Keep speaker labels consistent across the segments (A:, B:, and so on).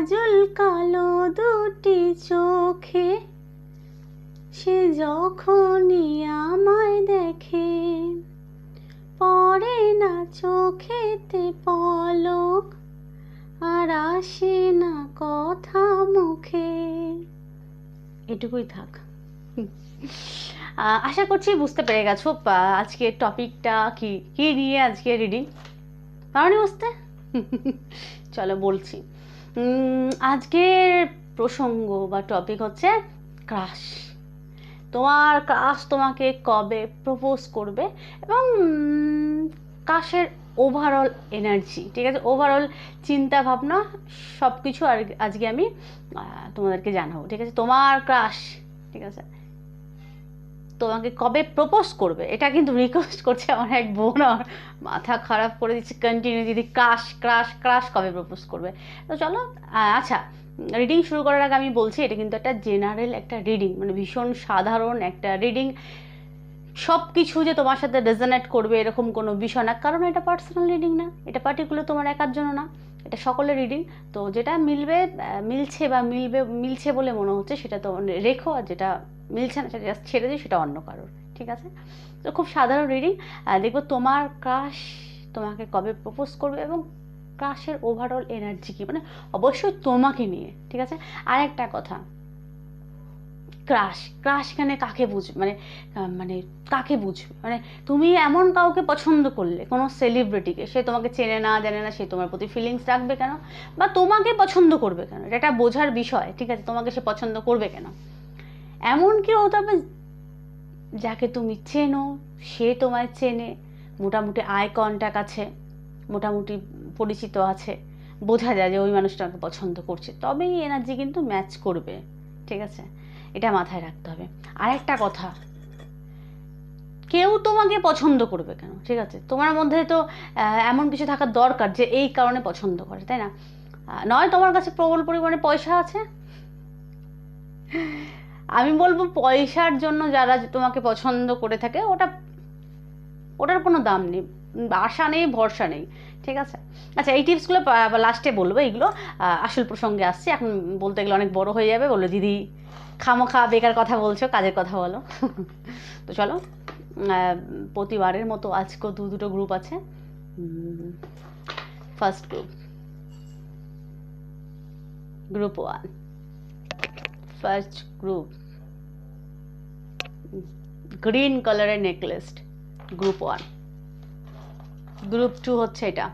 A: কাজল কালো দুটি চোখে সে যখনই আমায় দেখে পড়ে না চোখেতে পলক আর আসে না কথা মুখে। এটুকুই থাক। আশা করছি বুঝতে পেরে গেছো আহ, আজকের টপিকটা কি কি নিয়ে আজকে রিডিং পারোনি বুঝতে? চলো বলছি। আজকের প্রসঙ্গ বা টপিক হচ্ছে ক্রাশ তোমার ক্রাশ তোমাকে কবে প্রপোজ করবে এবং ক্রাশের ওভারঅল এনার্জি ঠিক আছে? ওভারঅল চিন্তা ভাবনা সব কিছু আর আজকে আমি তোমাদেরকে জানাব, ঠিক আছে? তোমার ক্রাশ ঠিক আছে? তোমাকে কবে প্রপোজ করবে? এটা কিন্তু রিকোয়েস্ট করছে আমার এক বোন আমার মাথা খারাপ করে দিচ্ছে কন্টিনিউ দিদি ক্রাশ ক্রাশ ক্রাশ কবে প্রপোজ করবে? তো চলো আচ্ছা রিডিং শুরু করার আগে আমি বলছি, এটা কিন্তু একটা জেনারেল একটা রিডিং মানে ভীষণ সাধারণ একটা রিডিং সব কিছু যে তোমার সাথে রেজনেট করবে এরকম কোনো বিষয় না, কারণ এটা পার্সোনাল রিডিং না, এটা পার্টিকুলার তোমার একার জন্য না, এটা সকলের রিডিং তো যেটা মিলবে মিলছে বা মিলবে, মিলছে বলে মনে হচ্ছে সেটা তো রেখো আর যেটা মিলছে না, সেটা just ছেড়ে দিই, সেটা অন্য কারোর, ঠিক আছে? তো খুব সাধারণ রিডিং দেখব তোমার ক্রাশ তোমাকে কবে প্রপোজ করবে এবং ক্রাশের ওভারঅল এনার্জি কি মানে অবশ্যই তোমাকে নিয়ে, ঠিক আছে? আর একটা কথা ক্রাশ ক্রাশ এখানে কাকে বুঝবে মানে মানে কাকে বুঝবে? মানে তুমি এমন কাউকে পছন্দ করলে, কোনো সেলিব্রিটিকে সে তোমাকে চেনে না, জানে না, সে তোমার প্রতি ফিলিংস রাখবে কেন? বা তোমাকে পছন্দ করবে কেন? এটা বোঝার বিষয়, ঠিক আছে? তোমাকে সে পছন্দ করবে কেন? এমন কেউ হতে হবে যাকে তুমি চেনো, সে তোমায় চেনে। মোটামুটি আই কন্ট্যাক্ট আছে, মোটামুটি পরিচিত আছে। বোঝা যায় যে ওই মানুষটাকে পছন্দ করছে। তবেই এনার্জি কিন্তু ম্যাচ করবে, ঠিক আছে? এটা মাথায় রাখতে হবে। আর একটা কথা, কেউ তোমাকে পছন্দ করবে কেন, ঠিক আছে? তোমার মধ্যে তো এমন কিছু থাকার দরকার যে এই কারণে পছন্দ করে, তাই না? নয়, তোমার কাছে প্রবল পরিমাণে পয়সা আছে? আমি বলব পয়সার জন্য যারা তোমাকে পছন্দ করে থাকে, ওটা, ওটার কোনো দাম নেই। আশা নেই, ভরসা নেই, ঠিক আছে? আচ্ছা এই টিপসগুলো লাস্টে বলব এইগুলো আসল প্রসঙ্গে আসছে। এখন বলতে গেলে অনেক বড় হয়ে যাবে। বলল, দিদি, খামোখা, বেকার কথা বলছো, কাজের কথা বলো। তো চলো প্রতিবারের মতো আজকেও দু, দুটো গ্রুপ আছে। First group group one first group green কালারের necklace group one group two হচ্ছে এটা।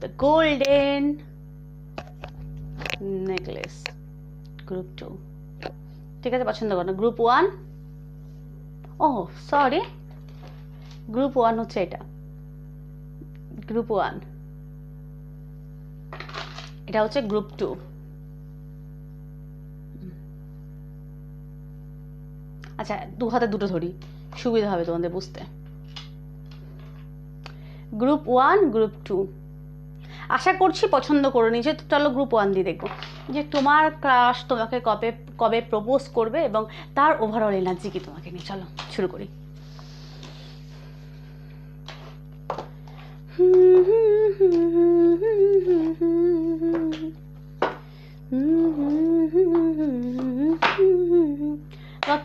A: The golden necklace group two ঠিক আছে, পছন্দ করো গ্রুপ ওয়ান ও সরি গ্রুপ ওয়ান হচ্ছে এটা। গ্রুপ ওয়ান এটা হচ্ছে গ্রুপ টু আচ্ছা দু হাতে দুটো ধরি। সুবিধা হবে তোমাদের বুঝতে। গ্রুপ ওয়ান গ্রুপ টু আশা করছি পছন্দ করে নিয়েছে তো চলো গ্রুপ ওয়ান দিয়ে দেখব। যে তোমার ক্রাশ তোমাকে কবে কবে প্রপোজ করবে এবং তার ওভারঅল এনার্জি কি তোমাকে নিয়ে। চলো, শুরু করি। হুম হুম হুম।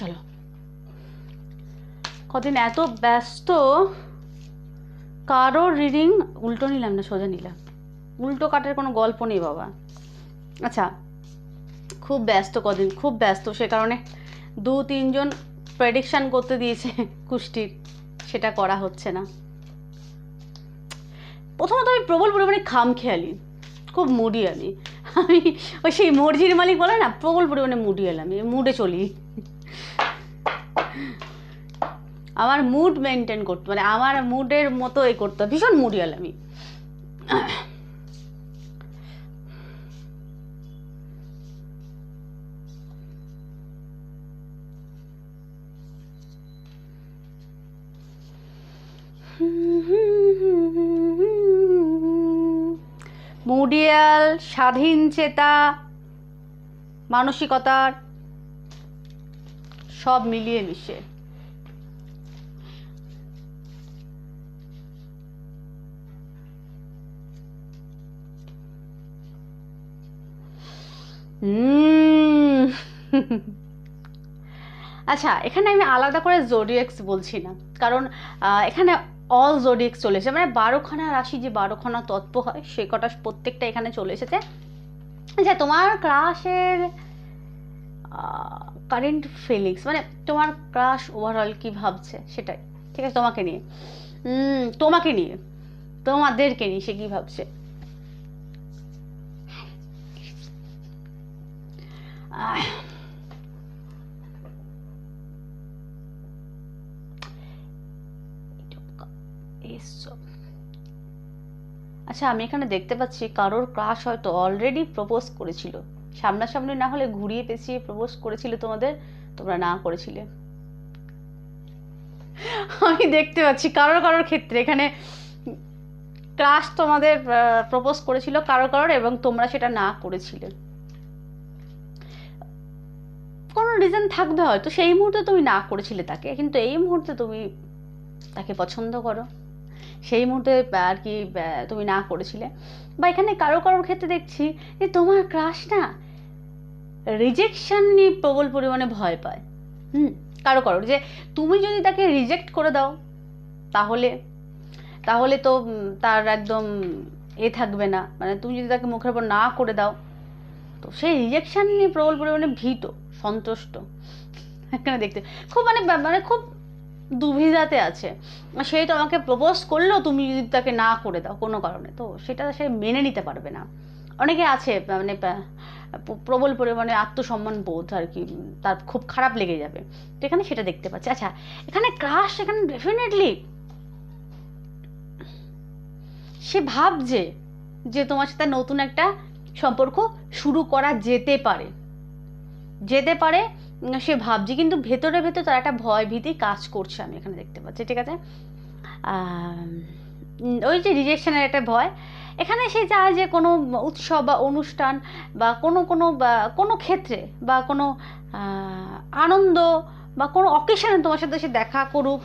A: চলো। কদিন এত ব্যস্ত কারোর রিডিং উল্টো নিলাম না, সোজা নিলাম। উল্টো কাটার কোনো গল্প নেই বাবা। আচ্ছা খুব ব্যস্ত কদিন, খুব ব্যস্ত সে কারণে দু তিনজন প্রেডিকশান করতে দিয়েছে কুষ্টির, সেটা করা হচ্ছে না। প্রথমত আমি প্রবল পরিমাণে খাম খেয়ালি খুব মুডি আমি। আমি ওই সেই মর্জির মালিক বলে না, প্রবল পরিমাণে মুডি এলাম মুডে চলি। আমার মুড মেনটেন করতো মানে আমার মুডের মতো এ করতে। ভীষণ মুডিয়াল আমি মুডিয়াল স্বাধীন চেতা, মানসিকতার সব মিলিয়ে মিশে। আচ্ছা এখানে আমি আলাদা করে জোডিএক্স বলছি না, কারণ এখানে অল জোডিএক্স চলে এসেছে মানে বারোখানা রাশি যে বারোখানা তত্ত্ব হয়, সে কটা প্রত্যেকটা এখানে চলে এসেছে আচ্ছা তোমার ক্রাশের কারেন্ট ফিলিংস মানে তোমার ক্রাশ ওভারঅল কি ভাবছে সেটাই। ঠিক আছে, তোমাকে নিয়ে। তোমাকে নিয়ে, তোমাদেরকে নিয়ে সে কি ভাবছে? আচ্ছা আমি এখানে দেখতে পাচ্ছি কারোর ক্রাশ হয়তো অলরেডি প্রপোজ করেছিল। সামনাসামনি না হলে ঘুরিয়ে পেঁচিয়ে প্রপোজ করেছিল তোমাদের, তোমরা না করেছিলে। আমি দেখতে পাচ্ছি কারোর কারোর ক্ষেত্রে, এখানে ক্রাশ তোমাদের প্রপোজ করেছিল কারোর কারোর এবং তোমরা সেটা না করেছিলে। কোনো রিজন থাকবে হয়তো, সেই মুহূর্তে তুমি না করেছিলে তাকে, কিন্তু এই মুহূর্তে তুমি তাকে পছন্দ করো। সেই মুহূর্তে আর কি তুমি না করেছিলে। বা এখানে কারও কারোর ক্ষেত্রে দেখছি যে তোমার ক্রাশ না রিজেকশন নিয়ে প্রবল পরিমাণে ভয় পায়। হুম, কারও কারোর। যে তুমি যদি তাকে রিজেক্ট করে দাও, তাহলে তাহলে তো তার একদম এ থাকবে না। মানে তুমি যদি তাকে মুখের উপর না করে দাও, তো সেই রিজেকশন নিয়ে প্রবল পরিমাণে ভীত, সন্তুষ্ট। এখানে দেখতে, খুব মানে মানে খুব দুবিধাতে আছে। সে তোমাকে প্রপোজ করলেও তুমি যদি তাকে না করে দাও কোনো কারণে, তো সেটা সে মেনে নিতে পারবে না। অনেকে আছে মানে প্রবল পরিমাণে আত্মসম্মান বোধ আর কি তার খুব খারাপ লেগে যাবে। তো এখানে সেটা দেখতে পাচ্ছি। আচ্ছা এখানে ক্রাশ এখানে ডেফিনেটলি সে ভাবছে যে তোমার সাথে নতুন একটা সম্পর্ক শুরু করা যেতে পারে। যেতে পারে সে ভাবছি, কিন্তু ভেতরে ভেতরে তার একটা ভয় ভীতি কাজ করছে, আমি এখানে দেখতে পাচ্ছি, ঠিক আছে? ওই যে রিজেকশনের একটা ভয়। এখানে সে চায় যে কোনো উৎসব বা অনুষ্ঠান বা কোনো কোনো, বা কোনো ক্ষেত্রে বা কোনো আনন্দ বা কোনো অকেশনে তোমার সাথে সে দেখা করুক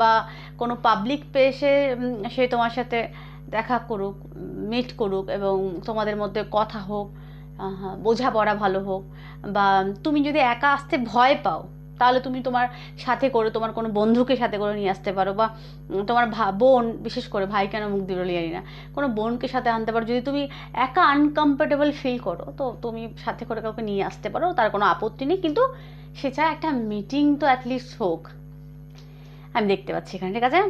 A: বা কোনো পাবলিক প্লেসে সে তোমার সাথে দেখা করুক মিট করুক এবং তোমাদের মধ্যে কথা হোক। বোঝাপড়া ভালো হোক। বা তুমি যদি একা আসতে ভয় পাও, তাহলে তুমি তোমার সাথে করে, তোমার কোনো বন্ধুকে সাথে করে নিয়ে আসতে পারো। বা তোমার বোন, বিশেষ করে ভাই কেন মুখ দিল জানি না, কোনো বোনকে সাথে আনতে পারো। যদি তুমি একা আনকমফোর্টেবল ফিল করো, তো তুমি সাথে করে কাউকে নিয়ে আসতে পারো, তার কোনো আপত্তি নেই। কিন্তু সে চায় একটা মিটিং তো অ্যাটলিস্ট হোক। আমি দেখতে পাচ্ছি এখানে, ঠিক আছে?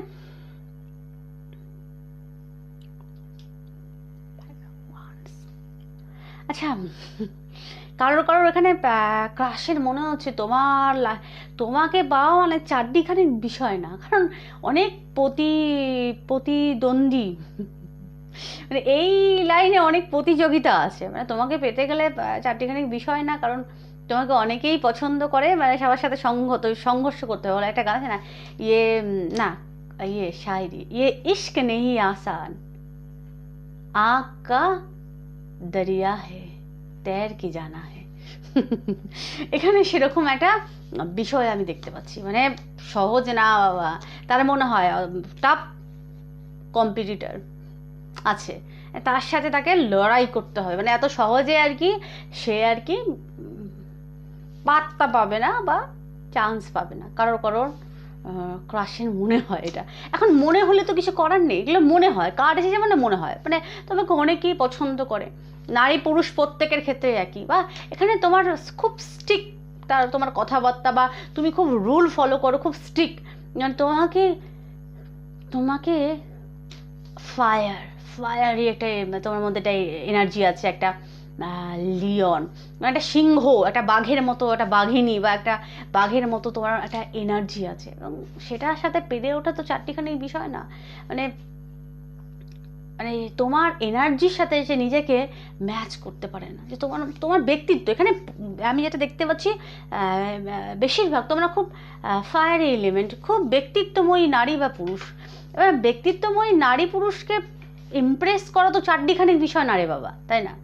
A: আচ্ছা কারোর কারোর এখানে ক্রাশের মনে হচ্ছে তোমার তোমাকে পাওয়া মানে চারদিখানি বিষয় না। কারণ অনেক প্রতি, প্রতিদ্বন্দ্বী। মানে এই লাইনে অনেক প্রতিযোগিতা আছে। মানে তোমাকে পেতে গেলে চারটিখানি বিষয় না, কারণ তোমাকে অনেকেই পছন্দ করে মানে সবার সাথে সংঘত সংঘর্ষ করতে হবে একটা গান আছে না ইয়ে না ইয়ে শায়রি ইয়ে ইস্ক নেহি আসান। আঁকা দরিয়া হে তैर কি জানা হে এখানে সেরকম একটা বিষয় আমি দেখতে পাচ্ছি। মানে সহজ না, তার মনে হয় টাফ কম্পিটিটর আছে। তার সাথে তাকে লড়াই করতে হবে। মানে এত সহজে আর কি, সে আর কি পাত্তা পাবে না বা চান্স পাবে না। কারোর কারোর ক্রাশের মনে হয় এটা। এখন মনে হলে তো কিছু করার নেই, এগুলো মনে হয় কার এসেছে মানে মনে হয়। মানে তোমাকে অনেকেই পছন্দ করে। নারী পুরুষ প্রত্যেকের ক্ষেত্রে একই। বা এখানে তোমার খুব স্ট্রিক তার তোমার কথাবার্তা বা তুমি খুব রুল ফলো করো, খুব স্ট্রিক তোমাকে তোমাকে ফায়ার ফায়ারই একটা, তোমার মধ্যে একটা এনার্জি আছে, একটা লিওন। একটা সিংহ, একটা বাঘের মতো, একটা বাঘিনী বা একটা বাঘের মতো তোমার একটা এনার্জি আছে। এবং সেটার সাথে পেরে ওঠা তো চারটিখানি বিষয় না। মানে মানে তোমার এনার্জির সাথে সে নিজেকে ম্যাচ করতে পারে না। যে তোমার তোমার ব্যক্তিত্ব, এখানে আমি যেটা দেখতে পাচ্ছি বেশিরভাগ তোমরা খুব ফায়ার এলিমেন্ট খুব ব্যক্তিত্বময়ী নারী বা পুরুষ। এবার ব্যক্তিত্বময়ী নারী পুরুষকে ইমপ্রেস করা তো চারটিখানি বিষয় না রে বাবা, তাই না?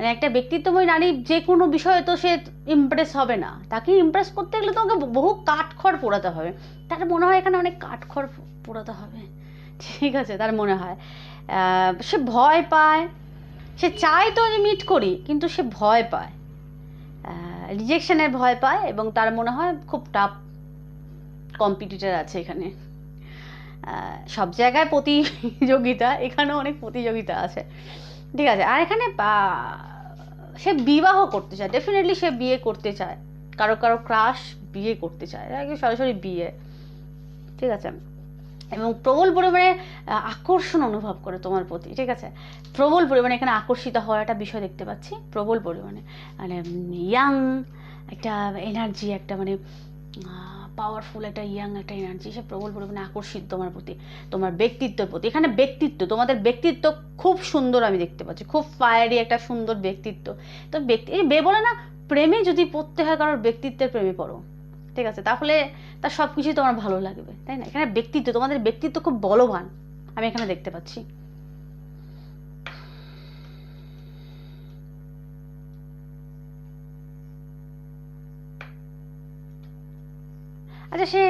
A: মানে একটা ব্যক্তিত্বময় নারী যে কোনো বিষয়ে তো সে ইমপ্রেস হবে না। তাকে ইমপ্রেস করতে গেলে তোমাকে বহু কাঠখড় পোড়াতে হবে। তার মনে হয় এখানে অনেক কাঠখড় পোড়াতে হবে। ঠিক আছে, তার মনে হয়। সে ভয় পায়। সে চায় তো যে মিট করি, কিন্তু সে ভয় পায়। রিজেকশনের ভয় পায় এবং তার মনে হয় খুব টাফ কম্পিটিটার আছে এখানে। সব জায়গায় প্রতিযোগিতা, এখানেও অনেক প্রতিযোগিতা আছে। ঠিক আছে, আর এখানে সে বিবাহ করতে চায় ডেফিনেটলি সে বিয়ে করতে চায়। কারও কারও ক্রাশ বিয়ে করতে চায় সরাসরি বিয়ে। ঠিক আছে? এবং প্রবল পরিমাণে আকর্ষণ অনুভব করে তোমার প্রতি, ঠিক আছে? প্রবল পরিমাণে এখানে আকর্ষিত হওয়ার একটা বিষয় দেখতে পাচ্ছি, প্রবল পরিমাণে। মানে ইয়াং একটা এনার্জি একটা মানে পাওয়ারফুল একটা ইয়াং একটা এনার্জি সে প্রবল পরিমাণে আকর্ষিত তোমার প্রতি, তোমার ব্যক্তিত্বের প্রতি। এখানে ব্যক্তিত্ব, তোমাদের ব্যক্তিত্ব খুব সুন্দর আমি দেখতে পাচ্ছি, খুব ফায়ারি একটা সুন্দর ব্যক্তিত্ব। তো ব্যক্তি বে বলে না, প্রেমে যদি পড়তে হয় কারোর ব্যক্তিত্বের প্রেমে পড়ো, ঠিক আছে? তাহলে তার সব কিছুই তোমার ভালো লাগবে, তাই না? এখানে ব্যক্তিত্ব, তোমাদের ব্যক্তিত্ব খুব বলবান, আমি এখানে দেখতে পাচ্ছি। আচ্ছা সে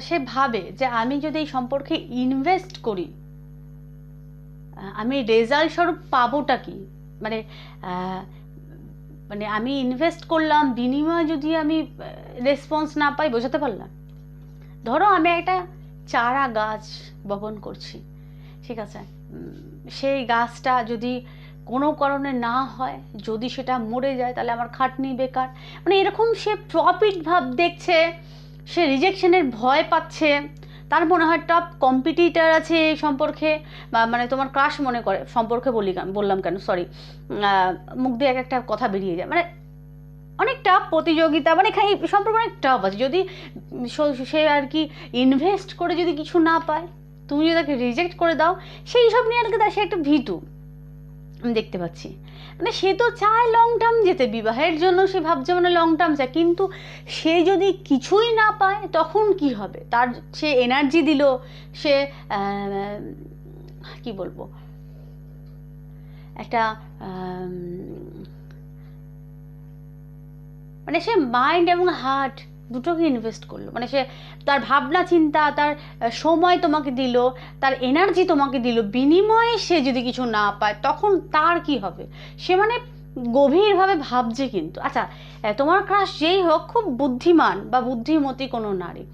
A: সে ভাবে যে আমি যদি এই সম্পর্কে ইনভেস্ট করি আমি রেজাল্ট স্বরূপ পাবোটা কি? মানে মানে আমি ইনভেস্ট করলাম, বিনিময়ে যদি আমি রেসপন্স না পাই, বোঝাতে পারলাম? ধরো আমি একটা চারা গাছ বপন করছি, ঠিক আছে? সেই গাছটা যদি কোনো কারণে না হয়, যদি সেটা মরে যায়, তাহলে আমার খাটনি বেকার। মানে এরকম সে প্রফিট ভাব দেখছে সে রিজেকশনের ভয় পাচ্ছে, তার মনে হয় টপ কম্পিটিটার আছে এই সম্পর্কে, বা মানে তোমার ক্রাশ মনে করে, সম্পর্কে বলি বললাম কেন সরি মুখ দিয়ে এক একটা কথা বেরিয়ে যায়। মানে অনেক টাফ প্রতিযোগিতা মানে এখানে সম্পর্কে অনেক টাফ আছে। যদি সে আর কি ইনভেস্ট করে যদি কিছু না পায়, তুমি যদি তাকে রিজেক্ট করে দাও, সেই সব নিয়ে আর কি তার সে একটা ভীতু, আমি দেখতে পাচ্ছি। মানে সে তো চায় লং টার্ম যেতে, বিবাহের জন্য সে ভাবছে মানে লং টার্ম চায়, কিন্তু সে যদি কিছুই না পায়, তখন কি হবে? তার সে এনার্জি দিল, সে কি বলব? একটা মানে সে মাইন্ড এবং হার্ট দুটোকে ইনভেস্ট করল। মানে সে তার ভাবনা, চিন্তা, তার সময় তোমাকে দিল, তার এনার্জি তোমাকে দিল, বিনিময়ে সে যদি কিছু না পায়, তখন তার কি হবে? সে মানে গভীরভাবে ভাবছে কিন্তু। আচ্ছা তোমার ক্রাশ যেই হোক, খুব বুদ্ধিমান বা বুদ্ধিমতী কোনো নারী।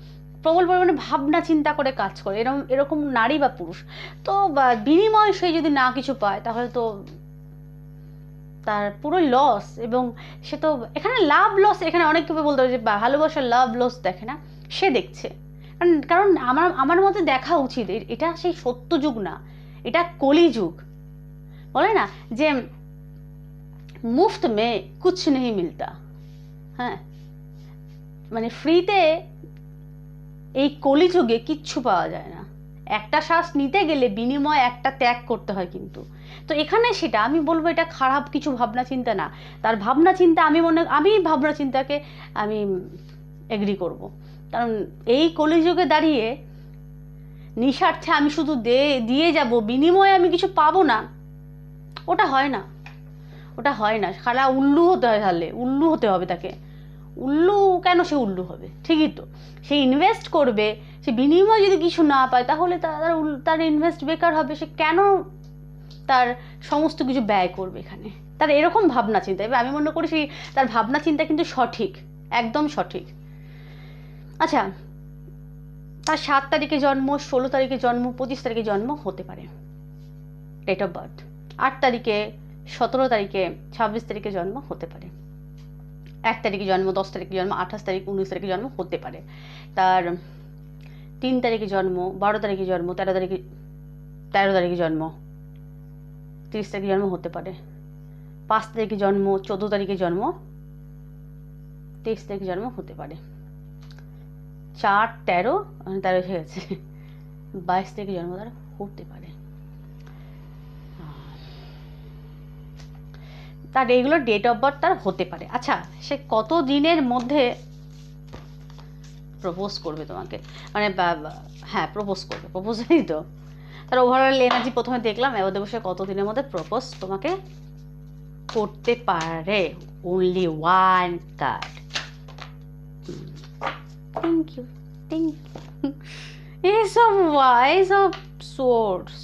A: প্রবল পরিমাণে ভাবনা, চিন্তা করে কাজ করে। এরকম এরকম নারী বা পুরুষ। তো বিনিময়ে সে যদি না কিছু পায়, তাহলে তো তার পুরো লস এবং সে তো, এখানে লাভ লস এখানে অনেক কেউ বলতে পারে যে ভালোবাসার লাভ লস দেখে না, সে দেখছে। কারণ কারণ আমার আমার মতে দেখা উচিত এটা সেই সত্য যুগ না, এটা কলিযুগ বলে না যে মুফত মে কুছ নেই মিলতা। হ্যাঁ? মানে ফ্রিতে এই কলিযুগে কিচ্ছু পাওয়া যায় না। একটা শ্বাস নিতে গেলে বিনিময় একটা ত্যাগ করতে হয় কিন্তু। তো এখানে সেটা, আমি বলব এটা খারাপ কিছু ভাবনা চিন্তা না। তার ভাবনা চিন্তা আমি মনে, আমি ভাবনা চিন্তাকে আমি এগ্রি করব। কারণ এই কলিযুগে দাঁড়িয়ে নিঃস্বার্থে আমি শুধু দে, দিয়ে যাব, বিনিময়ে আমি কিছু পাবো না, ওটা হয় না। ওটা হয় না। খালা উল্লু হতে হয় তাহলে উল্লু হতে হবে তাকে। উল্লু কেন সে উল্লু হবে? ঠিকই তো। সে ইনভেস্ট করবে সে বিনিময় যদি কিছু না পায়, তাহলে তার তার ইনভেস্ট বেকার হবে, সে কেন তার সমস্ত কিছু ব্যয় করবে এখানে? তার এরকম ভাবনা চিন্তা। এবার আমি মনে করি তার ভাবনা চিন্তা কিন্তু সঠিক, একদম সঠিক। আচ্ছা তার সাত তারিখে জন্ম, ষোলো তারিখে জন্ম, পঁচিশ তারিখে জন্ম হতে পারে। ডেট অফ বার্থ আট তারিখে, সতেরো তারিখে, ছাব্বিশ তারিখে জন্ম হতে পারে। এক তারিখে জন্ম, দশ তারিখে জন্ম, আঠাশ তারিখ, উনিশ তারিখে জন্ম হতে পারে। তার তিন তারিখে জন্ম, বারো তারিখে জন্ম, তেরো তারিখে তেরো তারিখে জন্ম, তিরিশ তারিখে জন্ম হতে পারে। পাঁচ তারিখে জন্ম, চোদ্দ তারিখে জন্ম, তেইশ তারিখে জন্ম হতে পারে। চার, তেরো তেরো হয়ে গেছে। বাইশ তারিখে জন্ম তার হতে পারে। তার এইগুলো ডেট অফ বার্থ তার হতে পারে। আচ্ছা সে কত দিনের মধ্যে প্রপোজ করবে তোমাকে। মানে হ্যাঁ প্রপোজ করবে প্রপোজই তো। তার ওভারঅল এনার্জি প্রথমে দেখলাম, এবার দেবো সে কত দিনের মধ্যে প্রপোজ তোমাকে করতে পারে। Only one card thank you thank you এইসব এইসব সোর্স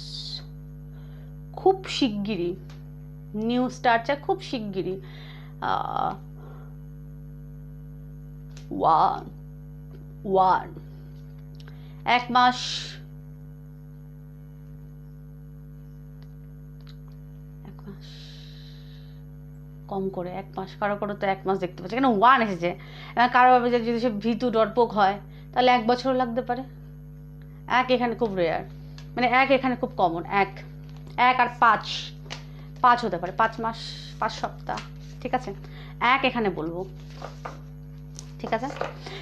A: খুব শিগগিরই। নিউ স্টার্টটা খুব শিগগিরই। One one. এক মাস। এক মাস। কম করে, এক মাস। কারও কারও তো এক মাস দেখতে পাচ্ছি। কেন? ওয়ান এসেছে। কারও ভাবে যদি সে ভীতু ডরপোক হয়, তাহলে এক বছর লাগতে পারে। এক এখানে খুব রেয়ার মানে এক এখানে খুব কমন এক। এক আর পাঁচ। পাঁচ হতে পারে। পাঁচ মাস, পাঁচ সপ্তাহ। ঠিক আছে? এক এখানে বলব। ঠিক আছে?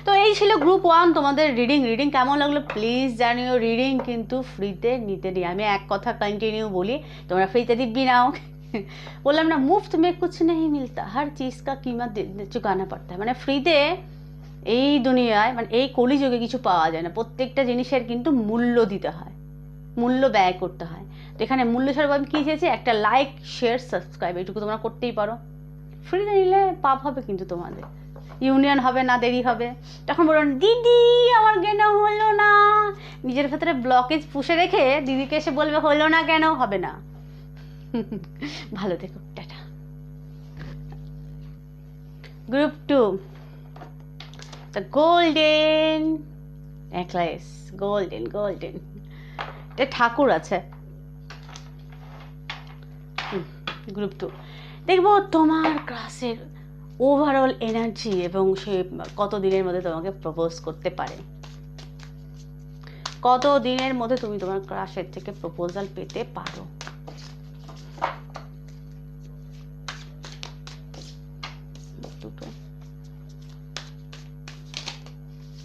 A: তো এই ছিল গ্রুপ ওয়ান তোমাদের রিডিং রিডিং কেমন লাগল? প্লিজ জানিও রিডিং কিন্তু ফ্রিতে নিতে দিই। আমি এক কথা কন্টিনিউ বলি, তোমরা ফ্রিতে দিব্যি নাও। বললাম, না, মুফত মে কুছ নেই মিলতা। হর চিজ কা কিমত চুকানা পড়তা মানে ফ্রিতে এই দুনিয়ায় মানে এই কলিযুগে কিছু পাওয়া যায় না। প্রত্যেকটা জিনিসের কিন্তু মূল্য দিতে হয়। মূল্য ব্যয় করতে হয়। তো এখানে মূল্য স্বরূপ আমি কী চেয়েছি? একটা লাইক শেয়ার সাবস্ক্রাইব এটুকু তোমরা করতেই পারো। ফ্রিতে নিলে পাপ হবে কিন্তু তোমাদের। ইউনিয়ন হবে না, দেরি হবে। তখন বলুন দিদি, আমার কেন হলো না? নিজের ভেতরে ব্লকেজ পুষে রেখে দিদিকে এসে বলবে, হলো না কেন? হবে না। ভালো থেকো, tata. Group two the golden necklace golden golden এটা ঠাকুর আছে। গ্রুপ টু দেখব তোমার ক্লাসের ওভারঅল এনার্জি এবং সে কত দিনের মধ্যে তোমাকে প্রপোজ করতে পারে? কত দিনের মধ্যে তুমি তোমার ক্রাশের থেকে প্রপোজাল পেতে পারো?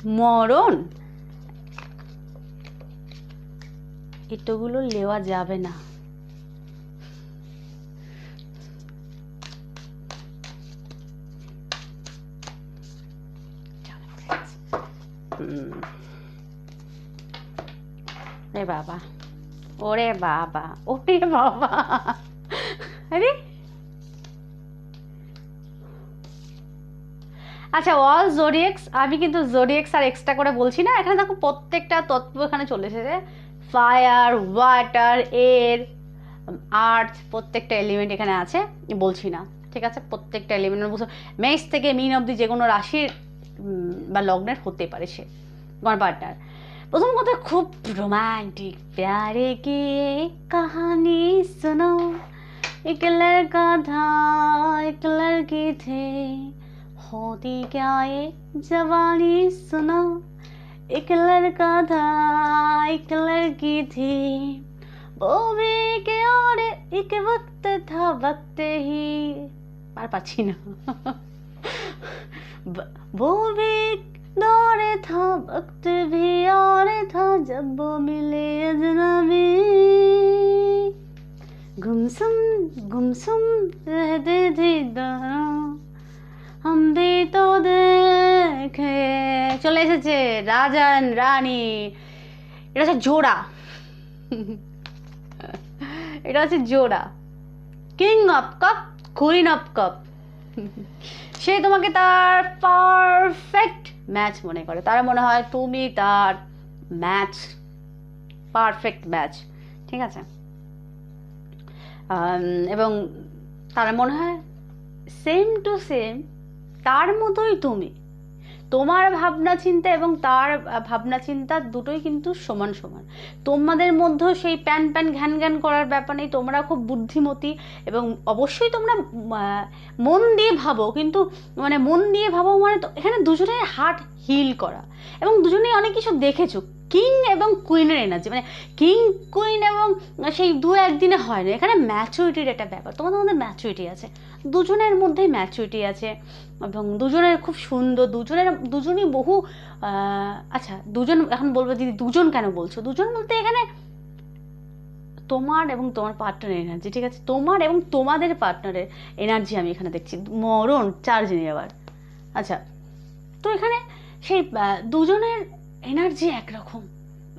A: মরণ? এতগুলো নেওয়া যাবে না। রে বাবা, ওরে বাবা ওরে বাবা। আরে। আচ্ছা অল জোরিয়েক্স আমি কিন্তু জোরিয়েক্স আর এক্সট্রা করে বলছি না, এখানে দেখো প্রত্যেকটা তত্ত্ব এখানে চলে এসেছে। ফায়ার ওয়াটার এয়ার আর্থ প্রত্যেকটা এলিমেন্ট এখানে আছে, বলছি না, ঠিক আছে? প্রত্যেকটা এলিমেন্ট মেষ থেকে মিন অবধি যে কোনো রাশির বা লগ্নের হতে পারে সে গণপার্টনার প্রথম কথা, খুব রোমান্টিক প্যারে কি কাহানি শোনো। একলার লড়কা থা এক লড়কি থে। হতি ক্যা জবানি শোনো। একলার লড়কা থা এক লড়কি থি। কে আর এক বক্ত থা পাচ্ছি না। वो भी एक दौर था वक्त भी और था जब वो मिले अजनबी गुमसुम गुमसुम रहते थे दोनों हम भी तो দেখে চলে এসেছে রাজান রানী এটা হচ্ছে জোড়া এটা হচ্ছে জোড়া king of cup queen of cup সে তোমাকে তার পারফেক্ট ম্যাচ মনে করে। তার মনে হয় তুমি তার ম্যাচ পারফেক্ট ম্যাচ ঠিক আছে? এবং তার মনে হয় সেম টু সেম তার মতোই তুমি। তোমার ভাবনা চিন্তা এবং তার ভাবনা চিন্তা দুটোই কিন্তু সমান সমান। তোমাদের মধ্যেও সেই প্যান প্যান ঘ্যান ঘ্যান করার ব্যাপার নেই, তোমরা খুব বুদ্ধিমতী এবং অবশ্যই তোমরা মন দিয়ে ভাবো, কিন্তু মানে মন দিয়ে ভাবো মানে এখানে দুজনের হার্ট হিল করা। এবং দুজনেই অনেক কিছু দেখেছ। কিং এবং কুইনের এনার্জি মানে কিং, কুইন এবং সেই দু একদিনে হয় না। এখানে ম্যাচুরিটির একটা ব্যাপার। তোমাদের মধ্যে ম্যাচুরিটি আছে। দুজনের মধ্যেই ম্যাচুরিটি আছে এবং দুজনের খুব সুন্দর, দুজনের, দুজনই বহু আচ্ছা দুজন, এখন বলব দিদি, দুজন কেন বলছো? দুজন বলতে এখানে তোমার এবং তোমার পার্টনারের এনার্জি ঠিক আছে? তোমার এবং তোমাদের পার্টনারের এনার্জি আমি এখানে দেখছি। মরণ চার্জ নিয়ে আবার আচ্ছা তো এখানে সেই দুজনের এনার্জি একরকম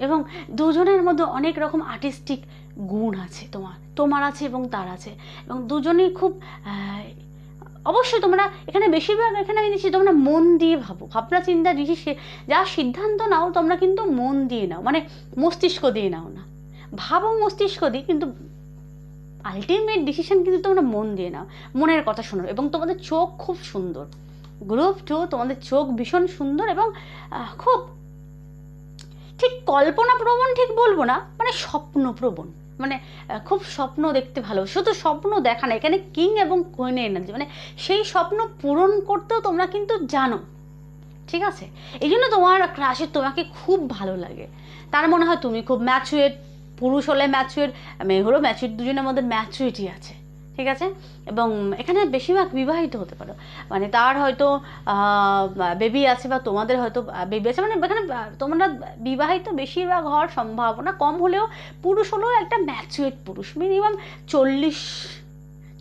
A: এবং দুজনের মধ্যে অনেক রকম আর্টিস্টিক গুণ আছে তোমার তোমার আছে এবং তার আছে। এবং দুজনেই খুব অবশ্যই তোমরা এখানে বেশিরভাগ এখানে আমি দেখছি তোমরা মন দিয়ে ভাবো। ভাবনা চিন্তা ডিসিশন যা সিদ্ধান্ত নাও, তোমরা কিন্তু মন দিয়ে নাও। মানে মস্তিষ্ক দিয়ে নাও না। ভাবো মস্তিষ্ক দিয়ে, কিন্তু আলটিমেট ডিসিশন কিন্তু তোমরা মন দিয়ে নাও। মনের কথা শোনো এবং তোমাদের চোখ খুব সুন্দর। গ্রুপ টু তোমাদের চোখ ভীষণ সুন্দর এবং খুব ঠিক কল্পনা প্রবণ ঠিক বলব না মানে স্বপ্নপ্রবণ। মানে খুব স্বপ্ন দেখতে ভালো। শুধু স্বপ্ন দেখা না, এখানে কিং এবং কুইনের এনার্জি মানে সেই স্বপ্ন পূরণ করতেও তোমরা কিন্তু জানো। ঠিক আছে? এই জন্য তোমার ক্রাশের তোমাকে খুব ভালো লাগে। তার মনে হয় তুমি খুব ম্যাচুয়েট পুরুষ হলে ম্যাচুয়েট মেয়ে হলেও ম্যাচুয়েট দুজনের মধ্যে ম্যাচুরিটি আছে। ঠিক আছে? এবং এখানে বেশিরভাগ বিবাহিত হতে পারো। মানে তার হয়তো বেবি আছে বা তোমাদের হয়তো বেবি আছে। মানে এখানে তোমরা বিবাহিত বেশিরভাগ হওয়ার সম্ভাবনা কম হলেও পুরুষ হলেও একটা ম্যাচুয়েট পুরুষ। মিনিমাম চল্লিশ,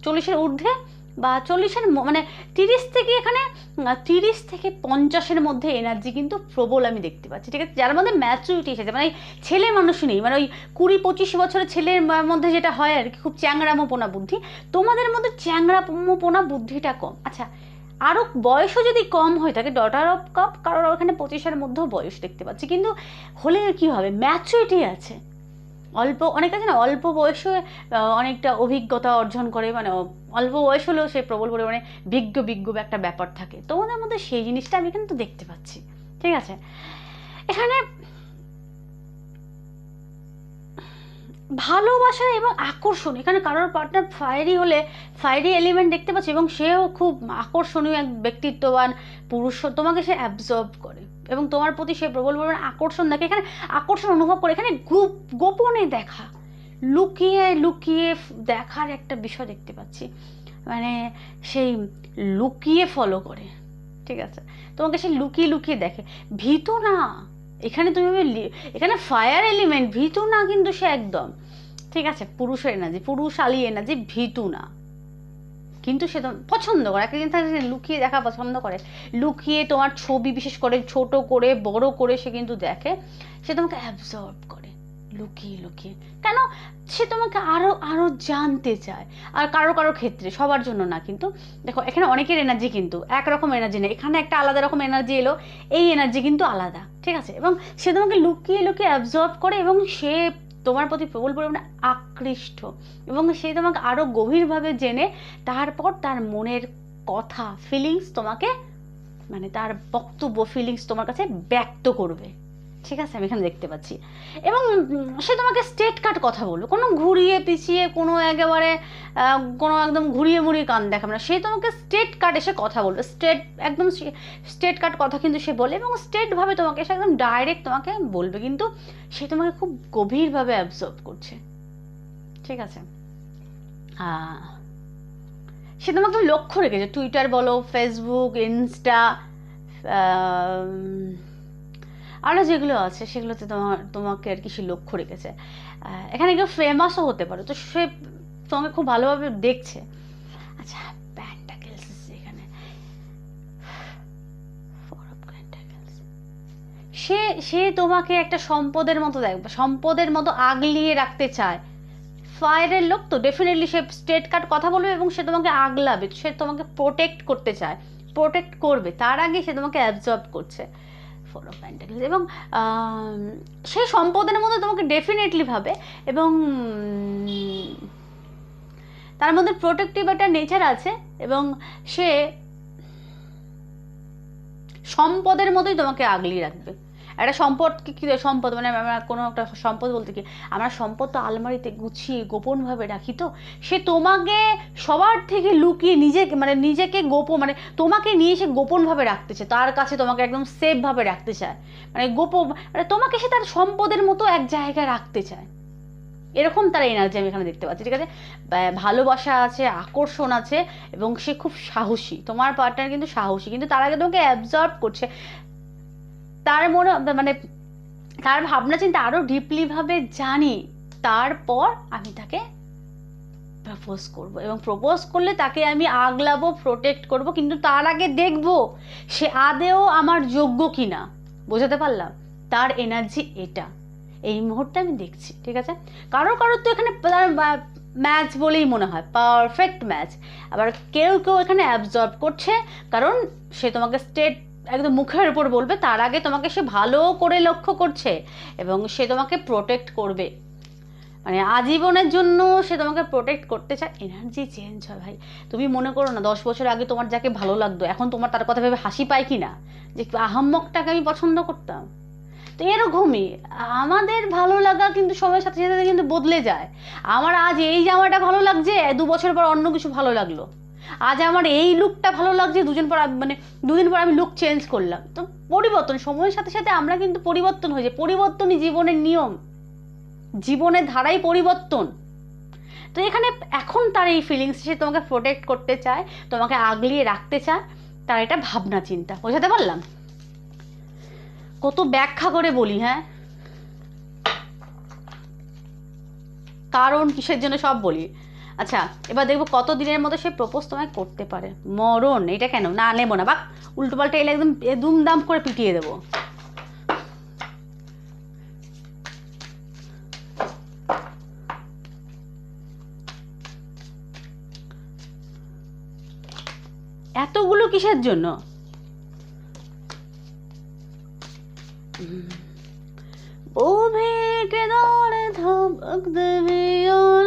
A: চল্লিশের ঊর্ধ্বে বা চল্লিশের মানে তিরিশ থেকে এখানে তিরিশ থেকে পঞ্চাশের মধ্যে এনার্জি কিন্তু প্রবল আমি দেখতে পাচ্ছি, ঠিক আছে? যার মধ্যে ম্যাচুরিটি এসেছে মানে ছেলে মানুষ নেই মানে ওই কুড়ি পঁচিশ বছরের ছেলের মধ্যে যেটা হয় আর কি, খুব চ্যাংরামোপোনা বুদ্ধি। তোমাদের মধ্যে চ্যাংরামোপোনা বুদ্ধিটা কম। আচ্ছা আরও বয়সও যদি কম হয়ে থাকে ডটার অফ কাপ কারোর ওখানে পঁচিশের মধ্যেও বয়স দেখতে পাচ্ছি, কিন্তু হলে কি হবে? ম্যাচুরিটি আছে। অল্প, অনেক আছে না, অল্প বয়সে অনেকটা অভিজ্ঞতা অর্জন করে মানে অল্প বয়স হলেও সে প্রবল পরিমাণে বিজ্ঞ বিজ্ঞ একটা ব্যাপার থাকে। তোমাদের মধ্যে সেই জিনিসটা আমি কিন্তু দেখতে পাচ্ছি। ঠিক আছে? এখানে ভালোবাসা এবং আকর্ষণ। এখানে কারোর পার্টনার ফায়ারি হলে ফায়ারি এলিমেন্ট দেখতে পাচ্ছি এবং সেও খুব আকর্ষণীয় এক ব্যক্তিত্ববান পুরুষ। তোমাকে সে অ্যাবজর্ব করে। এবং তোমার প্রতি সে প্রবল পরিমাণে আকর্ষণ দেখে, এখানে আকর্ষণ অনুভব করে, এখানে গুপ গোপনে দেখা, লুকিয়ে লুকিয়ে দেখার একটা বিষয় দেখতে পাচ্ছি। মানে সেই লুকিয়ে ফলো করে, ঠিক আছে? তোমাকে সে লুকিয়ে লুকিয়ে দেখে। ভীত না, এখানে তুমি এখানে ফায়ার এলিমেন্ট ভীতু না কিন্তু সে একদম, ঠিক আছে? পুরুষের এনার্জি পুরুষ আলী এনার্জি ভীতু না। কিন্তু সে পছন্দ করে। একটা জিনিস থাকে লুকিয়ে দেখা পছন্দ করে। লুকিয়ে তোমার ছবি বিশেষ করে ছোট করে, বড় করে সে কিন্তু দেখে। সে তোমাকে অ্যাবজর্ব করে। লুকিয়ে লুকিয়ে। কেন? সে তোমাকে আরও আরও জানতে চায়। আর কারও কারও ক্ষেত্রে, সবার জন্য না কিন্তু। দেখো, এখানে অনেকের এনার্জি কিন্তু একরকম এনার্জি নেই। এখানে একটা আলাদা রকম এনার্জি এলো, এই এনার্জি কিন্তু আলাদা। ঠিক আছে? এবং সে তোমাকে লুকিয়ে লুকিয়ে অ্যাবজর্ব করে এবং সে তোমার প্রতি প্রবল পরিমাণে আকৃষ্ট এবং সে তোমাকে আরও গভীরভাবে জেনে তারপর তার মনের কথা ফিলিংস তোমাকে মানে তার বক্তব্য ফিলিংস তোমার কাছে ব্যক্ত করবে। ঠিক আছে, আমি এখানে দেখতে পাচ্ছি। এবং সে তোমাকে স্টেট কাট কথা বলবে কোনো ঘুরিয়ে পিছিয়ে, কোনো একেবারে কোনো একদম ঘুরিয়ে মুড়িয়ে কান দেখাবে না। সে তোমাকে স্টেট কাট এসে কথা বলবে স্টেট একদম স্টেট কাট কথা কিন্তু সে বলে এবং স্টেটভাবে তোমাকে, সে একদম ডাইরেক্ট তোমাকে বলবে। কিন্তু সে তোমাকে খুব গভীরভাবে অ্যাবজর্ভ করছে। ঠিক আছে? সে তোমাকে লক্ষ্য রেখেছে। টুইটার বলো ফেসবুক ইনস্টা আরও যেগুলো আছে সেগুলোতে তোমার, তোমাকে আর কি সে লক্ষ্য রেখেছে। এখানে কেউ ফেমাসও হতে পারো, তো সে তোমাকে খুব ভালোভাবে দেখছে। আচ্ছা. সে সে তোমাকে একটা সম্পদের মতো দেখবে সম্পদের মতো আগলিয়ে রাখতে চায়। ফায়ারের লোক তো ডেফিনেটলি সে স্টেট কার্ড কথা বলবে এবং সে তোমাকে আগলাবে, সে তোমাকে প্রোটেক্ট করতে চায়। প্রোটেক্ট করবে, তার আগে সে তোমাকে অ্যাবজর্ব করছে। ফোর অফ প্যান্টাকেলস এবং সে সম্পদের মধ্যে তোমাকে ডেফিনেটলি ভাবে এবং তার মধ্যে প্রোটেক্টিভ একটা নেচার আছে এবং সে সম্পদের মতোই তোমাকে আগলি রাখবে। একটা সম্পদ কি সম্পদ? মানে আমরা কোনো একটা সম্পদ বলতে কি, আমরা সম্পদ তো আলমারিতে গুছিয়ে গোপনভাবে রাখি তো? সে তোমাকে সবার থেকে লুকিয়ে নিজেকে মানে নিজেকে গোপন মানে তোমাকে নিয়ে সে গোপনভাবে রাখতে চায়, তার কাছে তোমাকে একদম সেফভাবে রাখতে চায়। মানে গোপন মানে তোমাকে সে তার সম্পদের মতো এক জায়গায় রাখতে চায়। এরকম তার এনার্জি আমি এখানে দেখতে পাচ্ছি, ঠিক আছে? ভালোবাসা আছে, আকর্ষণ আছে, এবং সে খুব সাহসী। তোমার পার্টনার কিন্তু সাহসী, কিন্তু তার আগে তোমাকে অ্যাবজর্ব করছে। তার মনে মানে তার ভাবনা চিন্তা আরও ডিপলিভাবে জানি, তারপর আমি তাকে প্রপোজ করব এবং প্রপোজ করলে তাকে আমি আগলাবো প্রোটেক্ট করব, কিন্তু তার আগে দেখব সে আদেও আমার যোগ্য কিনা। বোঝাতে পারলাম? তার এনার্জি এটা। এই মুহূর্তে আমি দেখছি, ঠিক আছে? কারও কারোর তো এখানে ম্যাচ বলেই মনে হয় পারফেক্ট ম্যাচ আবার কেউ কেউ এখানে অ্যাবজর্ব করছে, কারণ সে তোমাকে স্টেট একদম মুখের উপর বলবে, তার আগে তোমাকে সে ভালো করে লক্ষ্য করছে এবং সে তোমাকে প্রোটেক্ট করবে। মানে আজীবনের জন্য সে তোমাকে প্রোটেক্ট করতে চায়। এনার্জি চেঞ্জ হয় ভাই। তুমি মনে করো না, দশ বছর আগে তোমার যাকে ভালো লাগতো, এখন তোমার তার কথা ভেবে হাসি পায় কি না যে আহাম্মকটাকে আমি পছন্দ করতাম। তো এরকমই, আমাদের ভালো লাগা কিন্তু সময়ের সাথে সাথে কিন্তু বদলে যায়। আমার আজ এই জামাটা ভালো লাগছে, দু বছর পর অন্য কিছু ভালো লাগল। আজ আমার এই লুকটা ভালো লাগছে দুজন পর মানে দুদিন পর আমি লুক চেঞ্জ করলাম। তো পরিবর্তন, সময়ের সাথে সাথে আমরা কিন্তু পরিবর্তন হয়ে যাই। পরিবর্তনই জীবনের নিয়ম। জীবনের ধারাই পরিবর্তন। তো এখানে এখন তার এই ফিলিংস সে তোমাকে প্রোটেক্ট করতে চায়, তোমাকে আগলিয়ে রাখতে চায়, তার এটা ভাবনা চিন্তা। বোঝাতে পারলাম? কত ব্যাখ্যা করে বলি হ্যাঁ? কারণ কিসের জন্য সব বলি? আচ্ছা এবার দেখব কত দিনের মধ্যে সে প্রপোজ তোমায় করতে পারে মরণ এটা কেন না নেব না বা উল্টোপাল্টা এলে একদম দুমদাম করে পিটিয়ে দেবো এতগুলো কিসের জন্য ও ভেগে দৌড়ে দেবে আর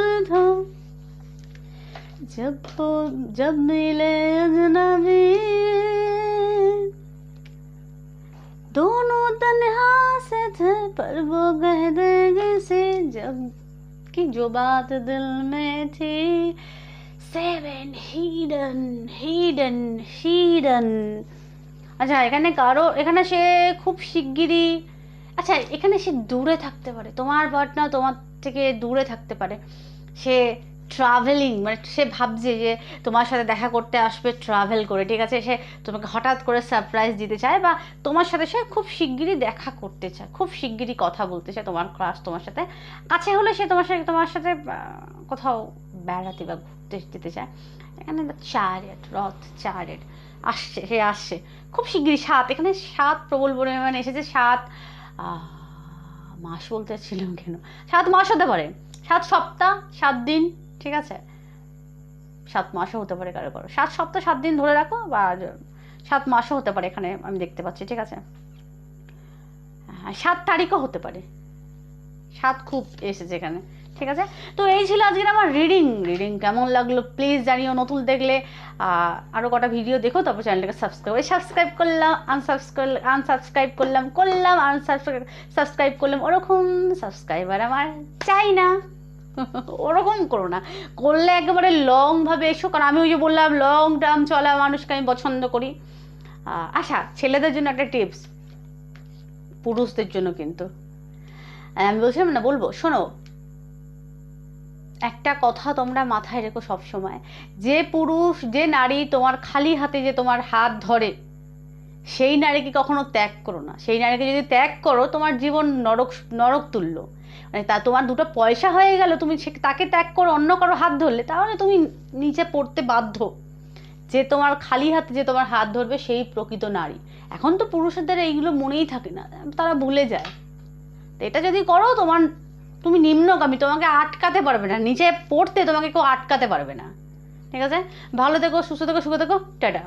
A: जब वो जब मिले अजनबी दोनों तन्हा से थे पर वो कह देंगे से जब कि जो बात दिल में थी সেভেন হিডেন হিডেন হিডেন আচ্ছা এখানে কারো এখানে সে খুব শিগগিরই আচ্ছা এখানে সে দূরে থাকতে পারে তোমার পার্টনার তোমার থেকে দূরে থাকতে পারে সে ট্রাভেলিং মানে সে ভাবছে যে তোমার সাথে দেখা করতে আসবে ট্রাভেল করে, ঠিক আছে? সে তোমাকে হঠাৎ করে সারপ্রাইজ দিতে চায় বা তোমার সাথে সে খুব শিগগিরই দেখা করতে চায়, খুব শিগগিরই কথা বলতে চায় তোমার ক্লাস তোমার সাথে। কাছে হলে সে তোমার সাথে তোমার সাথে কোথাও বেড়াতে বা ঘুরতে যেতে চায়। এখানে চারেট রথ চারেট আসছে, সে আসছে। খুব শিগগিরই সাত, এখানে সাত প্রবল পরিমাণে এসেছে, সাত মাস বলতে ছিলাম কেন? সাত মাস হতে পারে, সাত সপ্তাহ, সাত দিন ঠিক আছে? সাত মাসও হতে পারে কারও কারও। সাত সপ্তাহ সাত দিন ধরে রাখো বা সাত মাসও হতে পারে এখানে আমি দেখতে পাচ্ছি ঠিক আছে? হ্যাঁ, সাত তারিখও হতে পারে। সাত খুব এসেছে এখানে ঠিক আছে? তো এই ছিল আজকের আমার রিডিং রিডিং কেমন লাগল প্লিজ জানিও নতুন দেখলে আরও কটা ভিডিও দেখো তারপর চ্যানেলটাকে সাবস্ক্রাইব সাবস্ক্রাইব করলাম আনসাবস্ক্রাইব আনসাবস্ক্রাইব করলাম করলাম আনসাবস্ক্রাইব সাবস্ক্রাইব করলাম ওরকম সাবস্ক্রাইবার আমার চাই না। ওরকম করো না। করলে একেবারে লংভাবে এসো, কারণ আমি ওই যে বললাম লং টার্ম চলা মানুষকে আমি পছন্দ করি। আচ্ছা ছেলেদের জন্য একটা টিপস পুরুষদের জন্য কিন্তু। আমি বলছিলাম না, বলব, শোনো, একটা কথা তোমরা মাথায় রেখো সব সময় যে পুরুষ, যে নারী তোমার খালি হাতে যে তোমার হাত ধরে, সেই নারীকে কখনো ত্যাগ করো না। সেই নারীকে যদি ত্যাগ করো, তোমার জীবন নরক নরক তুল্য। মানে তা তোমার দুটো পয়সা হয়ে গেল, তুমি সে- তাকে ত্যাগ করো অন্য কারও হাত ধরলে, তাহলে তুমি নিচে পড়তে বাধ্য। যে তোমার খালি হাতে যে তোমার হাত ধরবে সেই প্রকৃত নারী। এখন তো পুরুষদের এইগুলো মনেই থাকে না, তারা ভুলে যায়। তো এটা যদি করো, তোমার, তুমি নিম্নগামী, তোমাকে আটকাতে পারবে না। নিচে পড়তে তোমাকে কেউ আটকাতে পারবে না। ঠিক আছে? ভালো থেকো, সুস্থ থেকো, সুখে থেকো। টাটা।